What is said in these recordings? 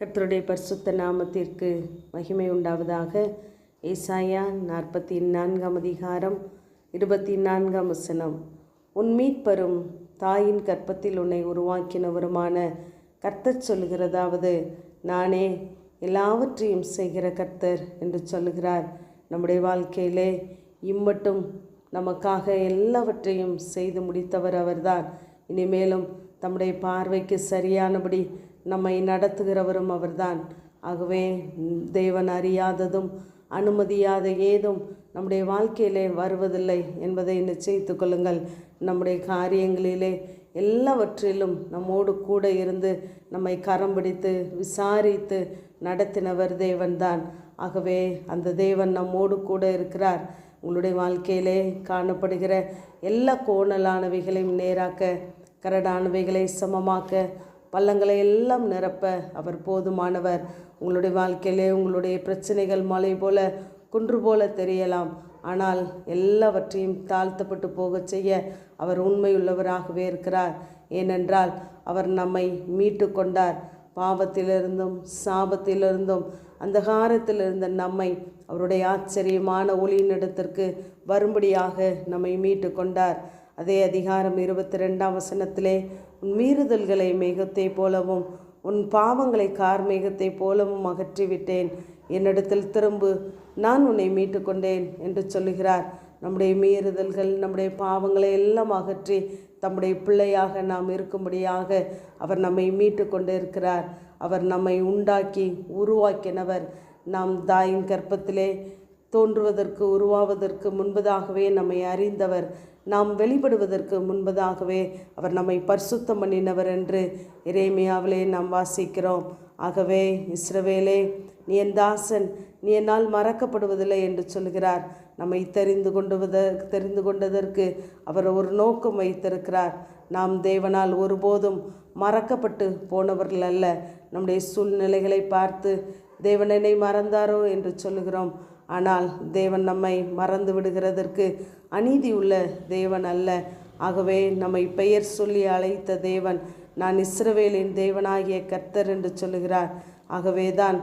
கர்த்தருடைய பரிசுத்த நாமத்திற்கு மகிமை உண்டாவதாக. ஏசாயா நாற்பத்தி நான்காம் அதிகாரம் இருபத்தி நான்காம் வசனம். உன் மீட்பரும் தாயின் கற்பத்தில் உன்னை உருவாக்கினவருமான கர்த்தர் சொல்லுகிறதாவது நானே எல்லாவற்றையும் செய்கிற கர்த்தர் என்று சொல்லுகிறார். நம்முடைய வாழ்க்கையிலே இம்மட்டும் நமக்காக எல்லாவற்றையும் செய்து முடித்தவர் அவர்தான். இனிமேலும் தம்முடைய பார்வைக்கு சரியானபடி நம்மை நடத்துகிறவரும் அவர்தான். ஆகவே தேவன் அறியாததும் அனுமதியாத ஏதும் நம்முடைய வாழ்க்கையிலே வருவதில்லை என்பதை நிச்சயித்து கொள்ளுங்கள். நம்முடைய காரியங்களிலே எல்லாவற்றிலும் நம்மோடு கூட இருந்து நம்மை கரம் பிடித்து விசாரித்து நடத்தினவர் தேவன்தான். ஆகவே அந்த தேவன் நம்மோடு கூட இருக்கிறார். உங்களுடைய வாழ்க்கையிலே காணப்படுகிற எல்லா கோணலானவைகளையும் நேராக்க கரடானவைகளை சமமாக்க பள்ளங்களை எல்லாம் நிரப்ப அவர் போதுமானவர். உங்களுடைய வாழ்க்கையிலே உங்களுடைய பிரச்சனைகள் மலை போல குன்று போல தெரியலாம். ஆனால் எல்லாவற்றையும் தாழ்த்தப்பட்டு போகச் செய்ய அவர் உண்மையுள்ளவராகவே இருக்கிறார். ஏனென்றால் அவர் நம்மை மீட்டு கொண்டார். பாவத்திலிருந்தும் சாபத்திலிருந்தும் அந்தகாரத்தில் இருந்த நம்மை அவருடைய ஆச்சரியமான ஒளியினிடத்திற்கு வரும்படியாக நம்மை மீட்டு கொண்டார். அதே அதிகாரம் இருபத்தி ரெண்டாம் வசனத்திலே உன் மீறுதல்களை மேகத்தை போலவும் உன் பாவங்களை கார்மேகத்தை போலவும் அகற்றிவிட்டேன். என்னிடத்தில் திரும்பு நான் உன்னை மீட்டு கொண்டேன் என்று சொல்லுகிறார். நம்முடைய மீறுதல்கள் நம்முடைய பாவங்களை எல்லாம் அகற்றி தம்முடைய பிள்ளையாக நாம் இருக்கும்படியாக அவர் நம்மை மீட்டு கொண்டு இருக்கிறார் அவர் நம்மை உண்டாக்கி உருவாக்கினவர். நாம் தாயின் கற்பத்திலே தோன்றுவதற்கு உருவாவதற்கு முன்பதாகவே நம்மை அறிந்தவர். நாம் வெளிப்படுவதற்கு முன்பதாகவே அவர் நம்மை பரிசுத்தம் பண்ணினவர் என்று இறைமையாவிலே நாம் வாசிக்கிறோம். ஆகவே இஸ்ரவேலே நீ என் தாசன் நீ என்னால் மறக்கப்படுவதில்லை என்று சொல்கிறார். நம்மை தெரிந்து கொண்டுவத தெரிந்து கொண்டதற்கு அவர் ஒரு நோக்கம் வைத்திருக்கிறார். நாம் தேவனால் ஒருபோதும் மறக்கப்பட்டு போனவர்கள் அல்ல. நம்முடைய சூழ்நிலைகளை பார்த்து தேவனனை மறந்தாரோ? என்று சொல்லுகிறோம். ஆனால் தேவன் நம்மை மறந்து விடுகிறதற்கு அநீதி உள்ள தேவன் அல்ல. ஆகவே நம்மை பெயர் சொல்லி அழைத்த தேவன் நான் இஸ்ரவேலின் தேவனாகிய கர்த்தர் என்று சொல்லுகிறார். ஆகவே தான்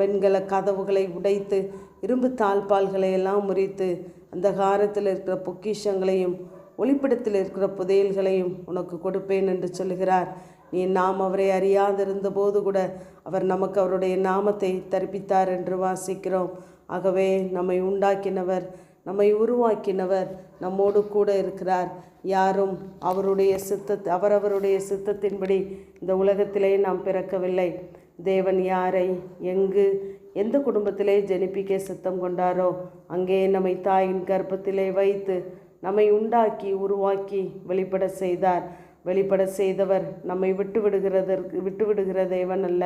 வெண்கல கதவுகளை உடைத்து இரும்பு தாழ்பால்களை எல்லாம் முறித்து அந்த காரத்தில் இருக்கிற பொக்கிஷங்களையும் ஒளிப்பிடத்தில் இருக்கிற புதையல்களையும் உனக்கு கொடுப்பேன் என்று சொல்லுகிறார். நீ நாம் அவரை அறியாதிருந்த போது கூட அவர் நமக்கு அவருடைய நாமத்தை தரிப்பித்தார் என்று வாசிக்கிறோம். ஆகவே நம்மை உண்டாக்கினவர் நம்மை உருவாக்கினவர் நம்மோடு கூட இருக்கிறார். யாரும் அவருடைய சித்த அவரவருடைய சித்தத்தின்படி இந்த உலகத்திலே நாம் பிறக்கவில்லை. தேவன் யாரை எங்கு எந்த குடும்பத்திலே ஜெனிப்பிக்க சித்தம் கொண்டாரோ அங்கே நம்மை தாயின் கர்ப்பத்திலே வைத்து நம்மை உண்டாக்கி உருவாக்கி வெளிப்பட செய்தார். வெளிப்பட செய்தவர் நம்மை விட்டு விடுகிறதற்கு விட்டு விடுகிற தேவன் அல்ல.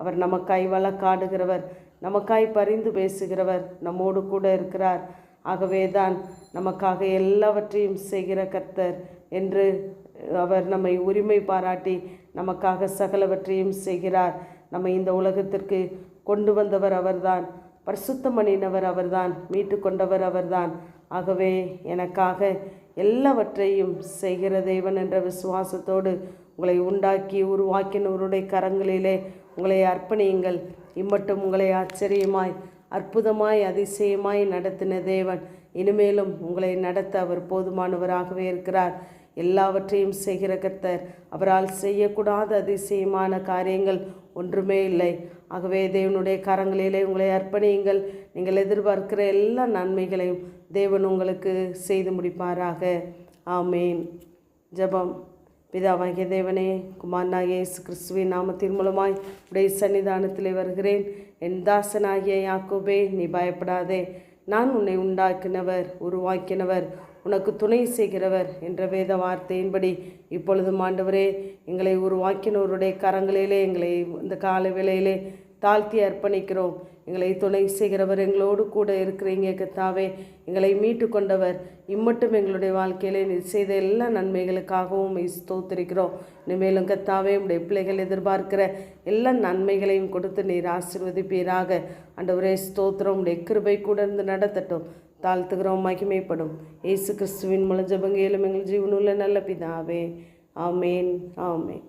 அவர் நமக்காய் வழக்காடுகிறவர் நமக்காய் பரிந்து பேசுகிறவர் நம்மோடு கூட இருக்கிறார். ஆகவே தான் நமக்காக எல்லாவற்றையும் செய்கிற கர்த்தர் என்று அவர் நம்மை உரிமை பாராட்டி நமக்காக சகலவற்றையும் செய்கிறார். நம்மை இந்த உலகத்திற்கு கொண்டு வந்தவர் அவர்தான். பரிசுத்தம் பண்ணினவர் அவர்தான். மீட்டு கொண்டவர் அவர்தான். ஆகவே எனக்காக எல்லாவற்றையும் செய்கிற தேவன் என்ற விசுவாசத்தோடு உங்களை உண்டாக்கி உருவாக்கினவருடைய கரங்களிலே உங்களை அர்ப்பணியுங்கள். இம்மட்டும் உங்களை ஆச்சரியமாய் அற்புதமாய் அதிசயமாய் நடத்தின தேவன். இனிமேலும் உங்களை நடத்த அவர் போதுமானவராகவே இருக்கிறார். எல்லாவற்றையும் செய்கிற கர்த்தர் அவரால் செய்யக்கூடாத அதிசயமான காரியங்கள் ஒன்றுமே இல்லை. ஆகவே தேவனுடைய கரங்களிலே உங்களை அர்ப்பணியுங்கள். நீங்கள் எதிர்பார்க்கிற எல்லா நன்மைகளையும் தேவன் உங்களுக்கு செய்து முடிப்பாராக. ஆமேன். ஜபம். பிதாவாகிய தேவனே குமாரனாகிய இயேசு கிறிஸ்துவின் நாமத்தின் மூலமாய் உடைய சன்னிதானத்தில் வருகிறேன். என் தாசனாகிய யாக்கோபே நீ பயப்படாதே. நான் உன்னை உண்டாக்கினவர் உருவாக்கினவர் உனக்கு துணை செய்கிறவர் என்ற வேத வார்த்தையின்படி இப்பொழுதும் ஆண்டவரே எங்களை உருவாக்கினவருடைய கரங்களிலே எங்களை இந்த கால வேளையிலே தாழ்த்தி அர்ப்பணிக்கிறோம். எங்களை துணை செய்கிறவர் எங்களோடு கூட இருக்கிறீங்க கத்தாவே எங்களை மீட்டு கொண்டவர். இம்மட்டும் எங்களுடைய வாழ்க்கையிலே நீ செய்த எல்லா நன்மைகளுக்காகவும் ஸ்தோத்திரிக்கிறோம். இனிமேலும் கத்தாவே உடைய பிள்ளைகள் எதிர்பார்க்கிற எல்லா நன்மைகளையும் கொடுத்து நீர் ஆசிர்வதிப்பீராக. அண்டவரே ஸ்தோத்திரம். உடைய கிருபை கூட இருந்து நடத்தட்டும். தாழ்த்துகிறோம் மகிமைப்படும். இயேசு கிறிஸ்துவின் மூலம் ஜபங்கையிலும் எங்கள் ஜீவனுள்ள நல்ல பிதாவே. ஆமேன் ஆமேன்.